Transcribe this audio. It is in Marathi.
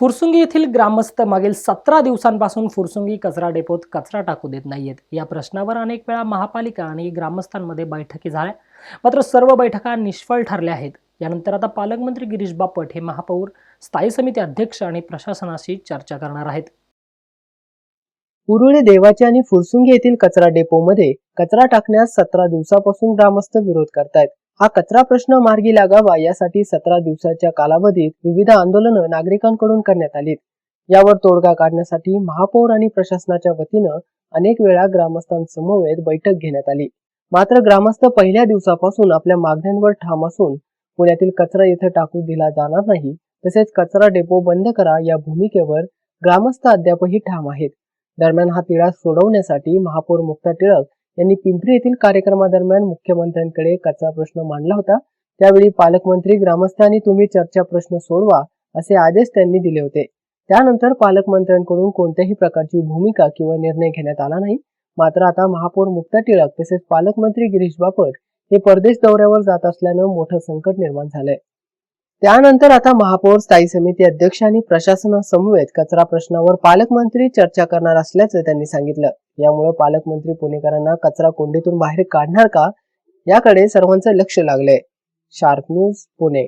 फुरसुंगी येथील ग्रामस्थ मागील सतरा दिवसांपासून फुरसुंगी कचरा डेपोत कचरा टाकू देत नाहीयेत. या प्रश्नावर अनेक वेळा महापालिका आणि ग्रामस्थांमध्ये बैठकी झाल्या. मात्र सर्व बैठका निष्फळ ठरल्या आहेत. यानंतर आता पालकमंत्री गिरीश बापट हे महापौर स्थायी समिती अध्यक्ष आणि प्रशासनाशी चर्चा करणार आहेत. उरुळे देवाचे आणि फुरसुंगी येथील कचरा डेपोमध्ये कचरा टाकण्यास सतरा दिवसापासून ग्रामस्थ विरोध करतायत. हा कचरा प्रश्न मार्गी लागावा यासाठी सतरा दिवसाच्या कालावधीत विविध आंदोलनं नागरिकांकडून करण्यात आलीत. यावर तोडगा काढण्यासाठी महापौर आणि प्रशासनाच्या वतीनं अनेक वेळा ग्रामस्थांसमवेत बैठक घेण्यात आली. मात्र ग्रामस्थ पहिल्या दिवसापासून आपल्या मागण्यांवर ठाम असून पुण्यातील कचरा येथे टाकू दिला जाणार नाही तसेच कचरा डेपो बंद करा या भूमिकेवर ग्रामस्थ अद्यापही ठाम आहेत. दरम्यान हा तिढा सोडवण्यासाठी महापौर मुक्ता टिळक यांनी पिंपरी येथील कार्यक्रमादरम्यान मुख्यमंत्र्यांकडे कचरा प्रश्न मांडला होता. त्यावेळी पालकमंत्री ग्रामस्थांनी तुम्ही चर्चा प्रश्न सोडवा असे आदेश त्यांनी दिले होते. त्यानंतर पालकमंत्र्यांकडून कोणत्याही प्रकारची भूमिका किंवा निर्णय घेण्यात आला नाही. मात्र आता महापौर मुक्ता टिळक तसेच पालकमंत्री गिरीश बापट हे परदेश दौऱ्यावर जात असल्यानं मोठं संकट निर्माण झालंय. त्यानंतर आता महापौर स्थायी समिती अध्यक्ष आणि प्रशासनासमवेत कचरा प्रश्नावर पालकमंत्री चर्चा करणार असल्याचं त्यांनी सांगितलं. यामुळे पालकमंत्री पुणेकरांना कचरा कोंडीतून बाहेर काढणार का? याकडे सर्वांचं लक्ष लागलंय. Sharp news Pune.